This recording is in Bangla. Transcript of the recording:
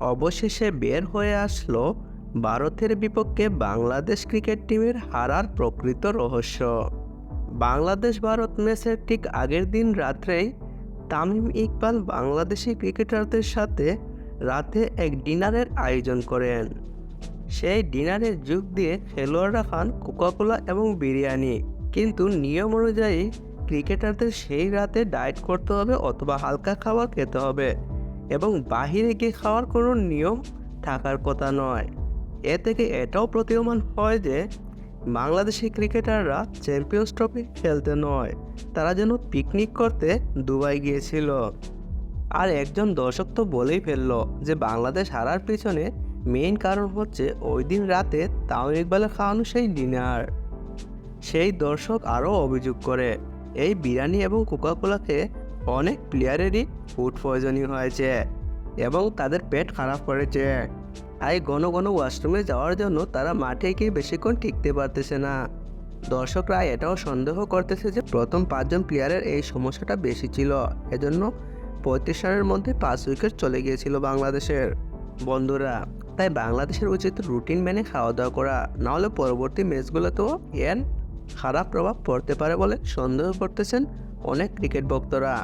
অবশেষে বের হয়ে আসলো ভারতের বিপক্ষে বাংলাদেশ ক্রিকেট টিমের হারার প্রকৃত রহস্য। বাংলাদেশ ভারত ম্যাচের ঠিক আগের দিন রাত্রেই তামিম ইকবাল বাংলাদেশি ক্রিকেটারদের সাথে রাতে এক ডিনারের আয়োজন করেন। সেই ডিনারে যোগ দিয়ে খেলোয়াড়রা খান কোকাকোলা এবং বিরিয়ানি। কিন্তু নিয়ম অনুযায়ী ক্রিকেটারদের সেই রাতে ডায়েট করতে হবে অথবা হালকা খাবার খেতে হবে। এবং বাহিরে গিয়ে খাওয়ার কোনো নিয়ম থাকার কথা নয়। এ থেকে এটাও প্রতীয়মান হয় যে, বাংলাদেশি ক্রিকেটাররা চ্যাম্পিয়ন্স ট্রফি খেলতে নয়, তারা যেন পিকনিক করতে দুবাই গিয়েছিল। আর একজন দর্শক তো বলেই ফেলল যে, বাংলাদেশ হারার পিছনে মেইন কারণ হচ্ছে ওই দিন রাতে তামিম ইকবালের খাওয়ানো সেই ডিনার। সেই দর্শক আরও অভিযোগ করে, এই বিরিয়ানি এবং কোকাকোলা খেয়ে অনেক প্লেয়ারেরই ফুড পয়জনিং হয়েছে এবং তাদের পেট খারাপ করেছে। তাই ঘন ঘন ওয়াশরুমে যাওয়ার জন্য তারা মাঠে গিয়ে বেশিক্ষণ টিকতে পারতেছে না। দর্শকরা এটাও সন্দেহ করতেছে যে প্রথম পাঁচজন প্লেয়ারের এই সমস্যাটা বেশি ছিল। এজন্য পঁয়ত্রিশ রানের মধ্যে পাঁচ উইকেট চলে গিয়েছিল বাংলাদেশের বন্ধুরা। তাই বাংলাদেশের উচিত রুটিন মেনে খাওয়া দাওয়া করা। নাহলে পরবর্তী ম্যাচগুলোতেও এর খারাপ প্রভাব পড়তে পারে বলে সন্দেহ করতেছেন অনেক ক্রিকেট ভক্তরা।